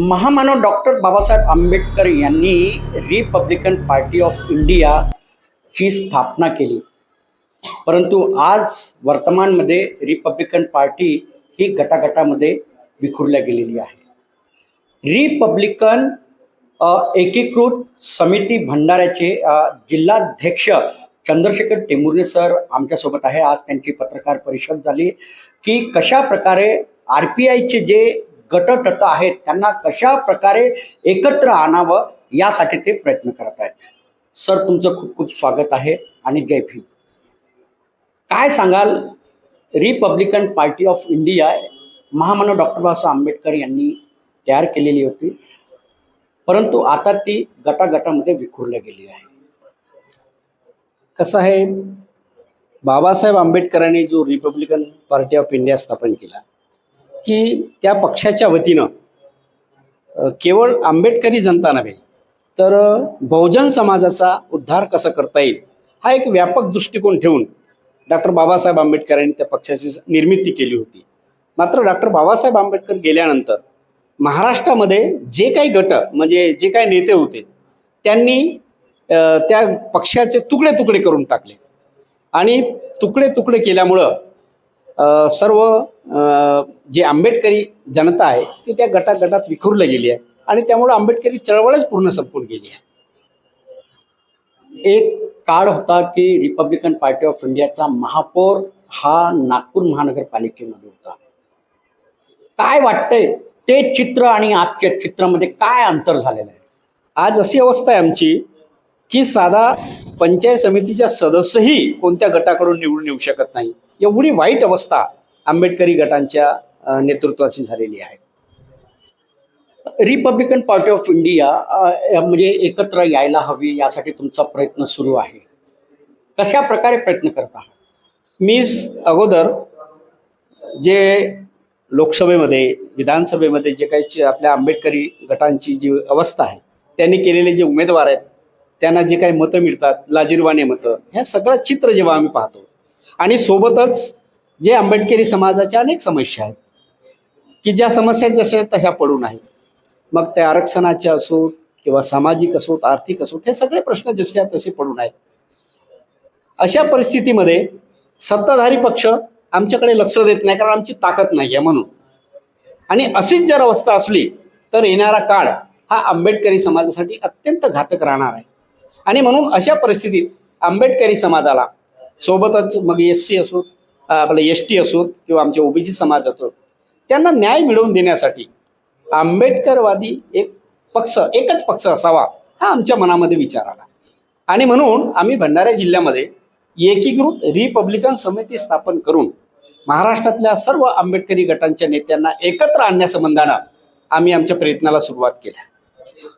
महामानव डॉक्टर बाबासाहेब आंबेडकर यांनी Republican Party of इंडियाची स्थापना केली. परंतु आज वर्तमानमध्ये रिपब्लिकन पार्टी ही गटागटामध्ये विखुरल्या गेलेली आहे. रिपब्लिकन एकीकृत समिती भंडाऱ्याचे जिल्हाध्यक्ष चंद्रशेखर टेंभुर्णे सर आमच्यासोबत आहे. आज त्यांची पत्रकार परिषद झाली की कशा प्रकारे आर पी आयचे जे गटतट आहेत त्यांना कशा प्रकारे एकत्र आणावं यासाठी ते प्रयत्न करत आहेत. सर तुमचं खूप खूप स्वागत आहे आणि जय भीम. काय सांगाल? रिपब्लिकन पार्टी ऑफ इंडिया महामानव डॉक्टर बाबासाहेब आंबेडकर यांनी तयार केलेली होती परंतु आता ती गटागटामध्ये विखुरल्या गेली आहे. कसं आहे? बाबासाहेब आंबेडकरांनी जो रिपब्लिकन पार्टी ऑफ इंडिया स्थापन केला की त्या पक्षाच्या वतीनं केवळ आंबेडकरी जनता नव्हे तर बहुजन समाजाचा उद्धार कसा करता येईल हा एक व्यापक दृष्टिकोन ठेवून डॉक्टर बाबासाहेब आंबेडकरांनी त्या पक्षाची निर्मिती केली होती. मात्र डॉक्टर बाबासाहेब आंबेडकर गेल्यानंतर महाराष्ट्रामध्ये जे काही गट म्हणजे जे काही नेते होते त्यांनी त्या पक्षाचे तुकडे तुकडे करून टाकले. आणि तुकडे तुकडे केल्यामुळं सर्व जे आंबेडकरी जनता आहे ती त्या गटागटात विखुरली गेली आहे. आणि त्यामुळं आंबेडकरी चळवळच पूर्ण संपून गेली आहे. एक काळ होता की रिपब्लिकन पार्टी ऑफ इंडियाचा महापौर हा नागपूर महानगरपालिकेमध्ये होता. काय वाटतंय? ते चित्र आणि आजच्या चित्रामध्ये काय अंतर झालेलं आहे? आज अशी अवस्था आहे आमची की साधा पंचायत समितीच्या सदस्यही कोणत्या गटाकडून निवडून येऊ शकत नाही. एवढी वाईट अवस्था आंबेडकरी गटांच्या नेतृत्वाची झालेली आहे. रिपब्लिकन पार्टी ऑफ इंडिया म्हणजे एकत्र यायला हवी यासाठी तुमचा प्रयत्न सुरू आहे. कशा प्रकारे प्रयत्न करत आहात? मी अगोदर जे लोकसभेमध्ये विधानसभेमध्ये जे काही आपल्या आंबेडकरी गटांची जी अवस्था आहे त्यांनी केलेले जे उमेदवार आहेत त्यांना जे काही मतं मिळतात लाजीरवाने मतं ह्या सगळं चित्र जेव्हा आम्ही पाहतो आणि सोबतच जे आंबेडकरी समाजाच्या अनेक समस्या आहेत की ज्या समस्या जशा आहेत तशा पडून आहेत मग ते आरक्षणाच्या असोत किंवा सामाजिक असोत आर्थिक असोत हे सगळे प्रश्न जसे आहेत तसे पडून आहेत अशा परिस्थितीमध्ये सत्ताधारी पक्ष आमच्याकडे लक्ष देत नाही कारण आमची ताकद नाही आहे म्हणून. आणि अशीच जर अवस्था असली तर येणारा काळ हा आंबेडकरी समाजासाठी अत्यंत घातक राहणार आहे. आणि म्हणून अशा परिस्थितीत आंबेडकरी समाजाला सोबतच मग एस सी असोत आपलं एस टी असोत किंवा आमचे ओबीसी समाज असोत त्यांना न्याय मिळवून देण्यासाठी आंबेडकरवादी एक पक्ष एकच पक्ष असावा हा आमच्या मनामध्ये विचार आला. आणि म्हणून आम्ही भंडारा जिल्ह्यामध्ये एकीकृत रिपब्लिकन समिती स्थापन करून महाराष्ट्रातल्या सर्व आंबेडकरी गटांच्या नेत्यांना एकत्र आणण्यासंबंधानं आम्ही आमच्या प्रयत्नाला सुरुवात केल्या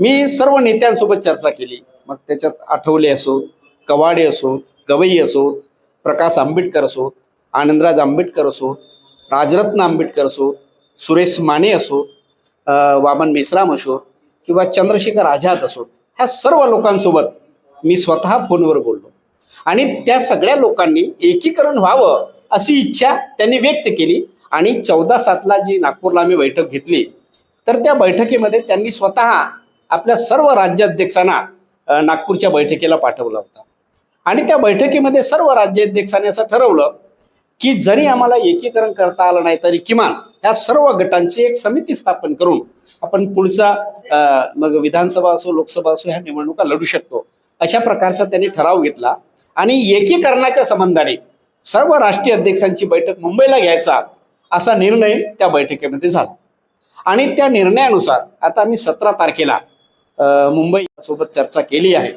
मी सर्व नेत्यांसोबत चर्चा केली. मग त्याच्यात आठवले असोत कवाडे असोत गवई असोत प्रकाश आंबेडकर असोत आनंदराज आंबेडकर असोत राजरत्न आंबेडकर असोत सुरेश माने असोत वामन मेश्राम असोत किंवा चंद्रशेखर आझाद असोत ह्या सर्व लोकांसोबत मी स्वतः फोनवर बोललो. आणि त्या सगळ्या लोकांनी एकीकरण व्हावं अशी इच्छा त्यांनी व्यक्त केली आणि चौदा सातला जी नागपूरला आम्ही बैठक घेतली तर त्या बैठकीमध्ये त्यांनी स्वतः आपल्या सर्व राज्याध्यक्षांना नागपूरच्या बैठकीला पाठवला होता. आणि त्या बैठकीमध्ये सर्व राज्याध्यक्षांनी असं ठरवलं की जरी आम्हाला एकीकरण करता आलं नाही तरी किमान ह्या सर्व गटांची एक समिती स्थापन करून आपण पुढचा मग विधानसभा असो लोकसभा असो ह्या निवडणुका लढू शकतो. अशा प्रकारचा त्यांनी ठराव घेतला. आणि एकीकरणाच्या संबंधाने सर्व राष्ट्रीय अध्यक्षांची बैठक मुंबईला घ्यायचा असा निर्णय त्या बैठकीमध्ये झाला. आणि त्या निर्णयानुसार आता आम्ही सतरा तारखेला मुंबई सोबत चर्चा केली आहे.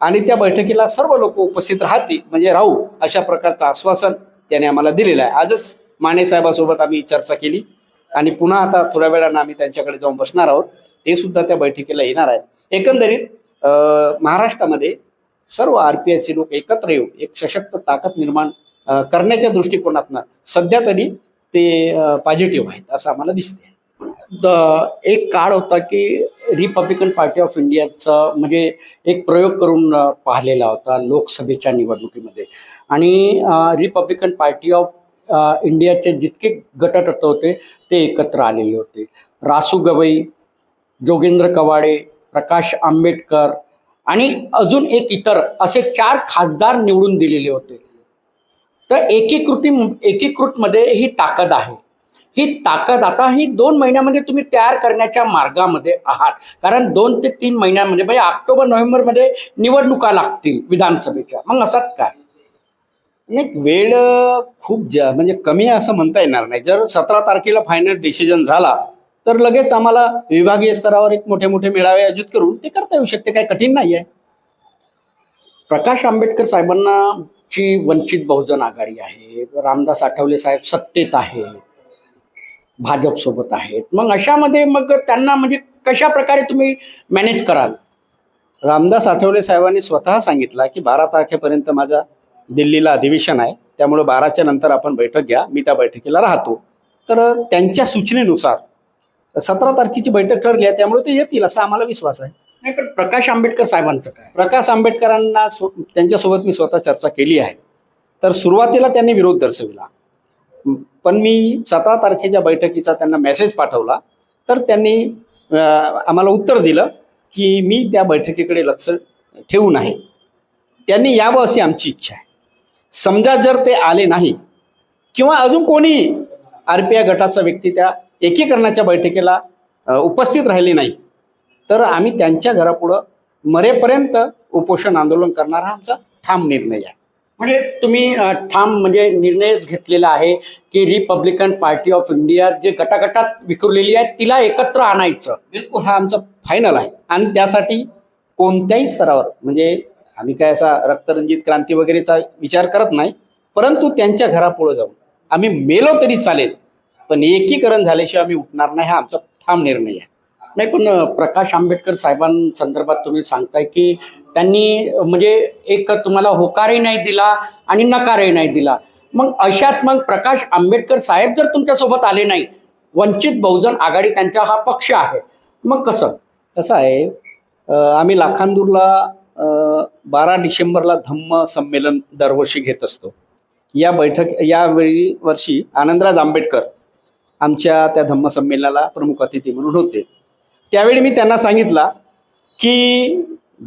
आणि त्या बैठकीला सर्व लोक उपस्थित राहतील म्हणजे राहू अशा प्रकारचं आश्वासन त्याने आम्हाला दिलेलं आहे. आजच माने साहेबासोबत आम्ही चर्चा केली. आणि पुन्हा आता थोड्या वेळानं आम्ही त्यांच्याकडे जाऊन बसणार आहोत. ते सुद्धा त्या बैठकीला येणार आहेत. एकंदरीत महाराष्ट्रामध्ये सर्व आर पी आयचे लोक एकत्र येऊन एक सशक्त ताकद निर्माण करण्याच्या दृष्टिकोनातनं सध्या तरी ते पॉझिटिव्ह आहेत असं आम्हाला दिसते एक काळ होता की रिपब्लिकन पार्टी ऑफ इंडियाचा म्हणजे एक प्रयोग करून पाहिलेला होता लोकसभेच्या निवडणुकीमध्ये. आणि रिपब्लिकन पार्टी ऑफ इंडियाचे जितके गटतत्व होते ते एकत्र आलेले होते. रासू गवई जोगेंद्र कवाडे प्रकाश आंबेडकर आणि अजून एक इतर असे चार खासदार निवडून दिलेले होते. तर एकीकृती एकीकृतमध्ये ही ताकद आहे. ही ताकद आता ही दोन महिन्यामध्ये तुम्ही तयार करण्याच्या मार्गामध्ये आहात. कारण दोन ते तीन महिन्यामध्ये म्हणजे ऑक्टोबर नोव्हेंबरमध्ये निवडणुका लागतील विधानसभेच्या. मग असतात काय? नाही वेळ खूप जा म्हणजे कमी आहे असं म्हणता येणार नाही. जर सतरा तारखेला फायनल डिसिजन झाला तर लगेच आम्हाला विभागीय स्तरावर एक मोठे मोठे मेळावे आयोजित करून ते करता येऊ शकते. काही कठीण नाही आहे. प्रकाश आंबेडकर साहेबांना ची वंचित बहुजन आघाडी आहे. रामदास आठवले साहेब सत्तेत आहे भाजपसोबत आहेत. मग अशामध्ये मग त्यांना म्हणजे कशा प्रकारे तुम्ही मॅनेज कराल? रामदास आठवले साहेबांनी स्वतः सांगितलं की बारा तारखेपर्यंत माझा दिल्लीला अधिवेशन आहे. त्यामुळे बाराच्या नंतर आपण बैठक घ्या. मी त्या बैठकीला राहतो. तर त्यांच्या सूचनेनुसार सतरा तारखेची बैठक ठरली आहे. त्यामुळे ते येतील असा आम्हाला विश्वास आहे. नाही पण प्रकाश आंबेडकर साहेबांचं काय? प्रकाश आंबेडकरांना त्यांच्यासोबत मी स्वतः चर्चा केली आहे. तर सुरुवातीला त्यांनी विरोध दर्शविला. पण मी सतरा तारखेच्या बैठकीचा त्यांना मेसेज पाठवला. तर त्यांनी आम्हाला उत्तर दिलं की मी त्या बैठकीकडे लक्ष ठेवू नाही. त्यांनी यावं अशी आमची इच्छा आहे. समजा जर ते आले नाही किंवा अजून कोणी आर पी आय गटाचा व्यक्ती त्या एकीकरणाच्या बैठकीला उपस्थित राहिले नाही तर आम्ही त्यांच्या घरापुढं मरेपर्यंत उपोषण आंदोलन करणार हा आमचा ठाम निर्णय आहे. म्हणजे तुम्ही ठाम म्हणजे निर्णयच घेतलेला आहे की रिपब्लिकन पार्टी ऑफ इंडिया जे गटागटात विखुरलेली आहे तिला एकत्र आणायचं. बिलकुल हा आमचा फायनल आहे. आणि त्यासाठी कोणत्याही स्तरावर म्हणजे आम्ही काय असा रक्तरंजित क्रांती वगैरेचा विचार करत नाही परंतु त्यांच्या घरापुढं जाऊन आम्ही मेलो तरी चालेल पण एकीकरण झाल्याशिवाय आम्ही उठणार नाही हा आमचा ठाम निर्णय आहे. नाही पण प्रकाश आंबेडकर साहेबांसंदर्भात तुम्ही सांगताय की त्यांनी म्हणजे एक तुम्हाला होकारही नाही दिला आणि नकारही नाही दिला. मग अशात मग प्रकाश आंबेडकर साहेब जर तुमच्यासोबत आले नाही वंचित बहुजन आघाडी त्यांचा हा पक्ष आहे मग कसं? कसं आहे आम्ही लाखांदूरला बारा डिसेंबरला धम्म संमेलन दरवर्षी घेत असतो. या बैठक यावेळी वर्षी आनंदराज आंबेडकर आमच्या त्या धम्म संमेलनाला प्रमुख अतिथी म्हणून होते. त्यावेळी मी त्यांना सांगितला की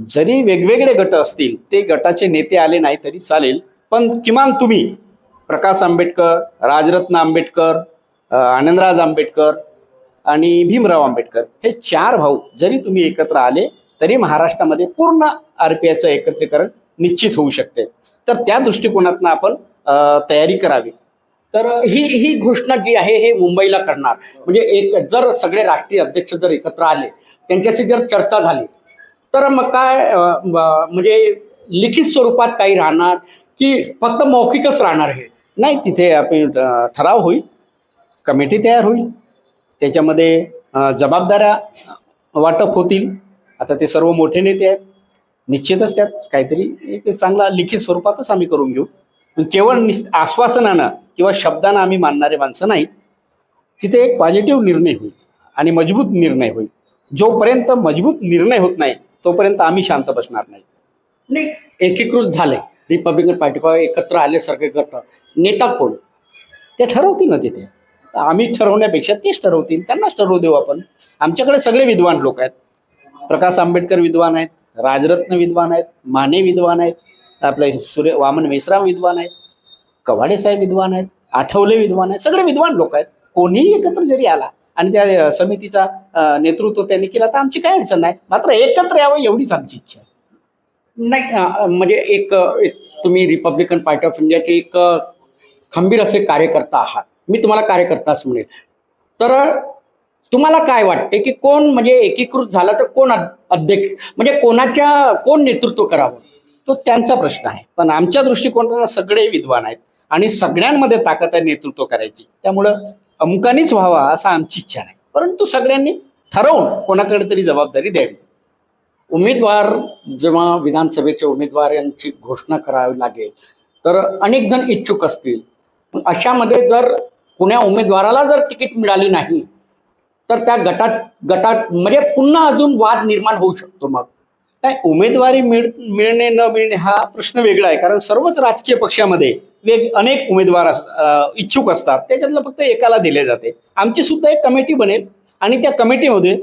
जरी वेगवेगळे गट असतील ते गटाचे नेते आले नाही तरी चालेल पण किमान तुम्ही प्रकाश आंबेडकर राजरत्न आंबेडकर आनंदराज आंबेडकर आणि भीमराव आंबेडकर हे चार भाऊ जरी तुम्ही एकत्र आले तरी महाराष्ट्रामध्ये पूर्ण आर पी आयचं एकत्रीकरण निश्चित होऊ शकते. तर त्या दृष्टिकोनातनं आपण तयारी करावी. तर ही ही घोषणा जी आहे हे मुंबईला करणार. म्हणजे एक जर सगळे राष्ट्रीय अध्यक्ष जर एकत्र आले त्यांच्याशी जर चर्चा झाली तर मग काय म्हणजे लिखित स्वरूपात काही राहणार की फक्त मौखिकच राहणार हे? नाही तिथे आपण ठराव होईल. कमिटी तयार होईल. त्याच्यामध्ये जबाबदाऱ्या वाटप होतील. आता ते सर्व मोठे नेते आहेत. निश्चितच त्यात काहीतरी एक चांगला लिखित स्वरूपातच आम्ही करून घेऊ. केवळ निस आश्वासनानं किंवा शब्दानं आम्ही मानणारे माणसं नाही तिथे एक पॉझिटिव्ह निर्णय होईल आणि मजबूत निर्णय होईल. जोपर्यंत मजबूत निर्णय होत नाही तोपर्यंत आम्ही शांत बसणार नाही. एकीकृत झाले. रिपब्लिकन पार्टी एकत्र आले सगळे गट नेता कोण? ते ठरवतील ना तिथे. तर आम्ही ठरवण्यापेक्षा तेच ठरवतील त्यांनाच ठरवू देऊ आपण. आमच्याकडे सगळे विद्वान लोक आहेत. प्रकाश आंबेडकर विद्वान आहेत राजरत्न विद्वान आहेत माने विद्वान आहेत आपले सूर्य वामन मेश्राम विद्वान आहेत कवाडे साहेब विद्वान आहेत आठवले विद्वान आहेत सगळे विद्वान लोक आहेत. कोणीही एकत्र जरी आला आणि त्या समितीचा नेतृत्व त्यांनी केला तर आमची काय अडचण नाही. मात्र एकत्र यावं एवढीच आमची इच्छा आहे. नाही म्हणजे एक एक तुम्ही रिपब्लिकन पार्टी ऑफ इंडियाचे एक खंबीर असे कार्यकर्ता आहात. मी तुम्हाला कार्यकर्ताच म्हणेल. तर तुम्हाला काय वाटते की कोण म्हणजे एकीकृत झाला तर कोण अध्यक्ष म्हणजे कोणाच्या कोण नेतृत्व करावं? तो त्यांचा प्रश्न आहे. पण आमच्या दृष्टिकोनातून सगळे विद्वान आहेत आणि सगळ्यांमध्ये ताकद आहे नेतृत्व करायची. त्यामुळं अमुकानीच व्हावा असा आमची इच्छा नाही. परंतु सगळ्यांनी ठरवून कोणाकडे तरी जबाबदारी द्यावी. उमेदवार जेव्हा विधानसभेचे उमेदवार यांची घोषणा करावी लागेल तर अनेक जण इच्छुक असतील. अशामध्ये जर कुण्या उमेदवाराला जर तिकीट मिळाली नाही तर त्या गटात गटात म्हणजे पुन्हा अजून वाद निर्माण होऊ शकतो मग. नाही उमेदवारी मिळ मिळणे न मिळणे हा प्रश्न वेगळा आहे. कारण सर्वच राजकीय पक्षामध्ये वेग अनेक उमेदवार अस- इच्छुक असतात. त्याच्यातलं फक्त एकाला दिले जाते. आमची सुद्धा एक कमिटी बनेल आणि त्या कमिटीमध्ये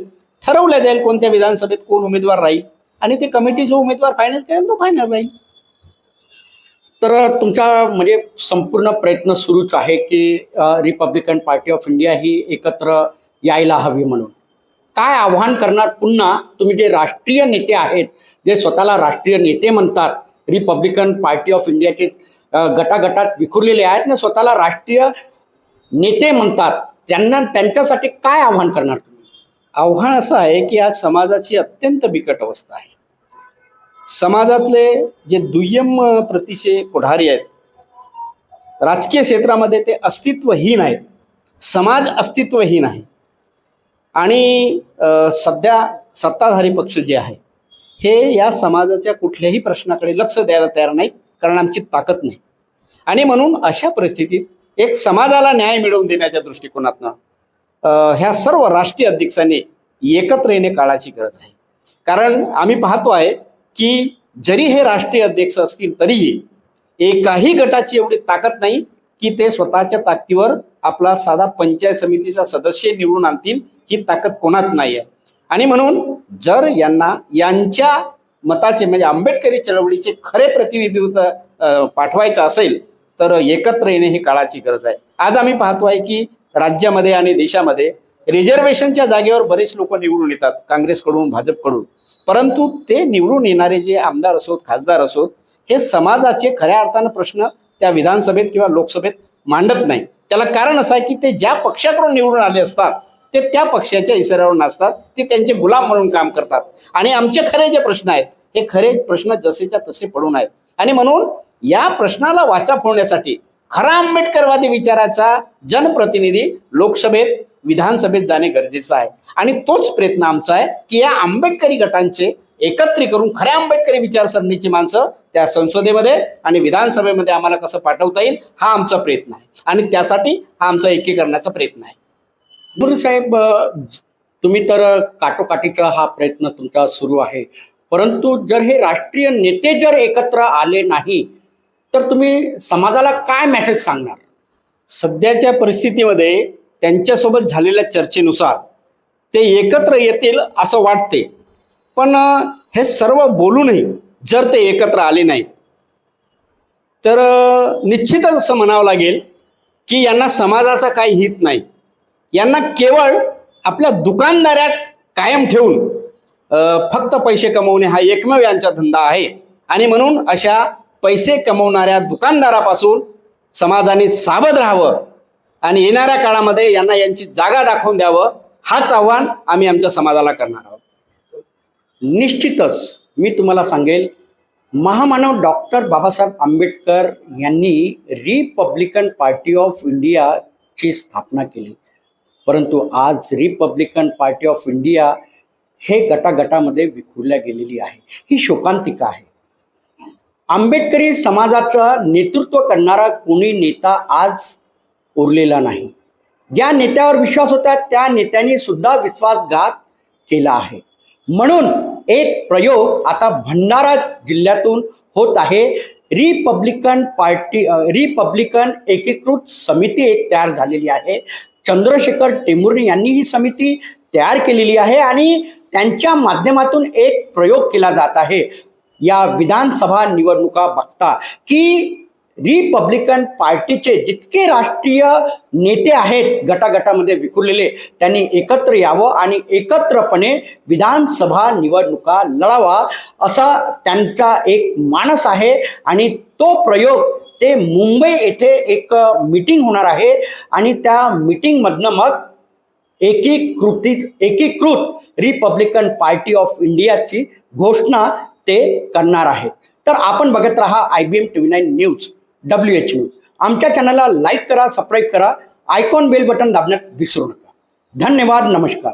ठरवल्या जाईल कोणत्या विधानसभेत कोण उमेदवार राहील. आणि ते कमिटी जो उमेदवार फायनल करेल तो फायनल राहील. तर तुमचा म्हणजे संपूर्ण प्रयत्न सुरूच आहे की रिपब्लिकन पार्टी ऑफ इंडिया ही एकत्र यायला हवी म्हणून. काय आव्हान करणार? पुन्हा तुम्ही जे राष्ट्रीय नेते आहेत जे स्वतःला राष्ट्रीय नेते म्हणतात रिपब्लिकन पार्टी ऑफ इंडियाचे गटागटात विखुरलेले आहेत ना स्वतःला राष्ट्रीय नेते म्हणतात त्यांना त्यांच्यासाठी काय आव्हान करणार तुम्ही? आव्हान असं आहे की आज समाजाची अत्यंत बिकट अवस्था आहे. समाजातले जे दुय्यम प्रतीचे पुढारी आहेत राजकीय क्षेत्रामध्ये ते अस्तित्वहीन आहेत. समाज अस्तित्वहीन आहे. आणि सध्या सत्ताधारी पक्ष जे आहे हे या समाजाच्या कुठल्याही प्रश्नाकडे लक्ष द्यायला तयार नाहीत कारण आमची ताकद नाही. आणि म्हणून अशा परिस्थितीत एक समाजाला न्याय मिळवून देण्याच्या दृष्टिकोनातनं ह्या सर्व राष्ट्रीय अध्यक्षांनी एकत्र येणे काळाची गरज आहे. कारण आम्ही पाहतो आहे की जरी हे राष्ट्रीय अध्यक्ष असतील तरीही एकाही गटाची एवढी ताकद नाही की ते स्वतःच्या ताकदीवर आपला साधा पंचायत समितीचा सदस्य निवडून आणतील ही ताकद कोणात नाही आहे आणि म्हणून जर यांना यांच्या मताचे म्हणजे आंबेडकरी चळवळीचे खरे प्रतिनिधित्व पाठवायचं असेल तर एकत्र येणे ही काळाची गरज आहे. आज आम्ही पाहतो आहे की राज्यामध्ये आणि देशामध्ये रिझर्वेशनच्या जागेवर बरेच लोक निवडून येतात काँग्रेसकडून भाजपकडून. परंतु ते निवडून येणारे जे आमदार असोत खासदार असोत हे समाजाचे खऱ्या अर्थानं प्रश्न त्या विधानसभेत किंवा लोकसभेत मांडत नाही. त्याला कारण असं आहे की ते ज्या पक्षाकडून निवडून आले असतात ते त्या पक्षाच्या इशाऱ्यावर नसतात ते त्यांचे गुलाम म्हणून काम करतात. आणि आमचे खरे जे प्रश्न आहेत हे खरे प्रश्न जसेच्या तसे पडून आहेत. आणि म्हणून या प्रश्नाला वाचा फोडण्यासाठी खरा आंबेडकरवादी विचाराचा जनप्रतिनिधी लोकसभेत विधानसभेत जाणे गरजेचं आहे. आणि तोच प्रयत्न आमचा आहे की या आंबेडकरी गटांचे एकत्रित करून खऱ्या आंबेडकरी विचारसरणीची माणसं त्या संसदेमध्ये आणि विधानसभेमध्ये आम्हाला कसं पाठवता येईल हा आमचा प्रयत्न आहे. आणि त्यासाठी हा आमचा एकीकरणाचा प्रयत्न आहे. गुरु साहेब तुम्ही तर काटोकाटीचा हा प्रयत्न तुमचा सुरू आहे. परंतु जर हे राष्ट्रीय नेते जर एकत्र आले नाही तर तुम्ही समाजाला काय मेसेज सांगणार? सध्याच्या परिस्थितीमध्ये त्यांच्यासोबत झालेल्या चर्चेनुसार ते एकत्र येतील असं वाटते. पण हे सर्व बोलूनही जर ते एकत्र आले नाही तर निश्चितच असं म्हणावं लागेल की यांना समाजाचा काही हित नाही. यांना केवळ आपल्या दुकानदाऱ्यात कायम ठेवून फक्त पैसे कमवणे हा एकमेव यांचा धंदा आहे. आणि म्हणून अशा पैसे कमवणाऱ्या दुकानदारापासून समाजाने सावध राहावं आणि येणाऱ्या काळामध्ये यांना यांची जागा दाखवून द्यावं हाच आव्हान आम्ही आमच्या समाजाला करणार आहोत. निश्चितच मी तुम्हाला सांगेल महामानव डॉक्टर बाबासाहेब आंबेडकर यांनी रिपब्लिकन पार्टी ऑफ इंडियाची स्थापना केली. परंतु आज रिपब्लिकन पार्टी ऑफ इंडिया हे गटागटामध्ये विखुरल्या गेलेली आहे. ही शोकांतिका आहे. आंबेडकरी समाजाचं नेतृत्व करणारा कोणी नेता आज उरलेला नाही. ज्या नेत्यावर विश्वास होता त्या नेत्यांनी सुद्धा विश्वासघात केला आहे. म्हणून एक प्रयोग आता भंडारा जिल्ह्यातून होत आहे. रिपब्लिकन पार्टी रिपब्लिकन एकीकृत समिती एक तयार झालेली आहे. चंद्रशेखर टेमुर्ने यांनी ही समिती तयार केलेली आहे आणि त्यांच्या माध्यमातून एक प्रयोग केला जात आहे. या विधानसभा निवडणुका बघता की रिपब्लिकन पार्टीचे जितके राष्ट्रीय नेते आहेत गटागटामध्ये विखुरलेले त्यांनी एकत्र यावं आणि एकत्रपणे विधानसभा निवडणुका लढावा असा त्यांचा एक मानस आहे. आणि तो प्रयोग ते मुंबई येथे एक मीटिंग होणार आहे. आणि त्या मीटिंगमधनं मग एकीकृती एकीकृत रिपब्लिकन पार्टी ऑफ इंडियाची घोषणा ते करणार आहेत. तर आपण बघत राहा I B M T V nine news W H news आमच्या चॅनलला लाईक करा सबस्क्राईब करा आयकॉन बेल बटन दाबण्यात विसरू नका. धन्यवाद नमस्कार.